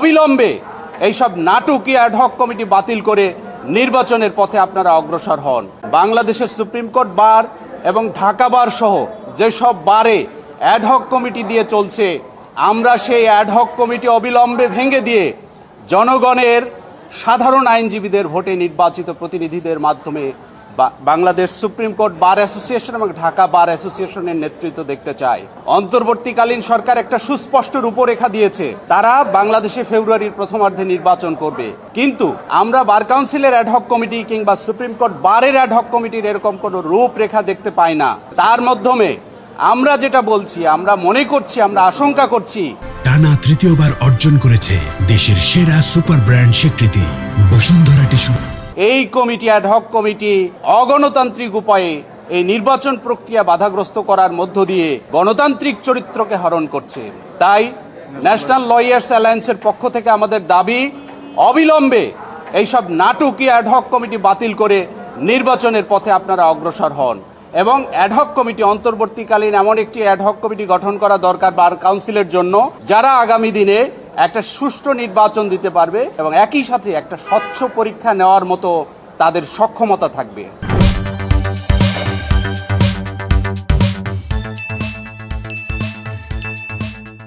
অবিলম্বে এইসব নাটকীয় অ্যাডহক কমিটি বাতিল করে নির্বাচনের পথে আপনারা অগ্রসর হন। বাংলাদেশের সুপ্রিম কোর্ট বার এবং ঢাকা বার সহ যেসব বারে অ্যাডহক কমিটি দিয়ে চলছে, আমরা সেই অ্যাডহক কমিটি অবিলম্বে ভেঙে দিয়ে জনগণের সাধারণ আইনজীবীদের ভোটে নির্বাচিত প্রতিনিধিদের মাধ্যমে Bangladesh supreme court bar association এবং ঢাকা বার অ্যাসোসিয়েশনের নেতৃত্ব দেখতে চায়। অন্তর্বর্তীকালীন সরকার একটা সুস্পষ্ট রূপরেখা দিয়েছে। তারা বাংলাদেশে ফেব্রুয়ারির প্রথমার্ধে নির্বাচন করবে। কিন্তু আমরা বার কাউন্সিলের অ্যাডহক কমিটি কিংবা সুপ্রিম কোর্ট বারের অ্যাডহক কমিটির এরকম কোনো রূপরেখা দেখতে পাই না। তার মাধ্যমে আমরা যেটা বলছি, আমরা মনে করছি, আমরা আশঙ্কা করছি। টানা তৃতীয়বার অর্জন করেছে দেশের সেরা সুপার ব্র্যান্ড স্বীকৃতি, বসুন্ধরা টিস্যু। এই কমিটি অ্যাডহক কমিটি অগণতান্ত্রিক উপায়ে এই নির্বাচন প্রক্রিয়া বাধাগ্রস্ত করার মধ্য দিয়ে গণতান্ত্রিক চরিত্রকে হরণ করছে। তাই ন্যাশনাল লয়ার্স অ্যালায়েন্সের পক্ষ থেকে আমাদের দাবি, অবিলম্বে এইসব নাটকীয় অ্যাডহক কমিটি বাতিল করে নির্বাচনের পথে আপনারা অগ্রসর হন এবং অ্যাডহক কমিটি অন্তর্বর্তীকালীন এমন একটি অ্যাডহক কমিটি গঠন করা দরকার বার কাউন্সিলের জন্য, যারা আগামী দিনে একটা সুষ্ঠু নির্বাচন দিতে পারবে এবং একই সাথে একটা স্বচ্ছ পরীক্ষা নেওয়ার মতো তাদের সক্ষমতা থাকবে।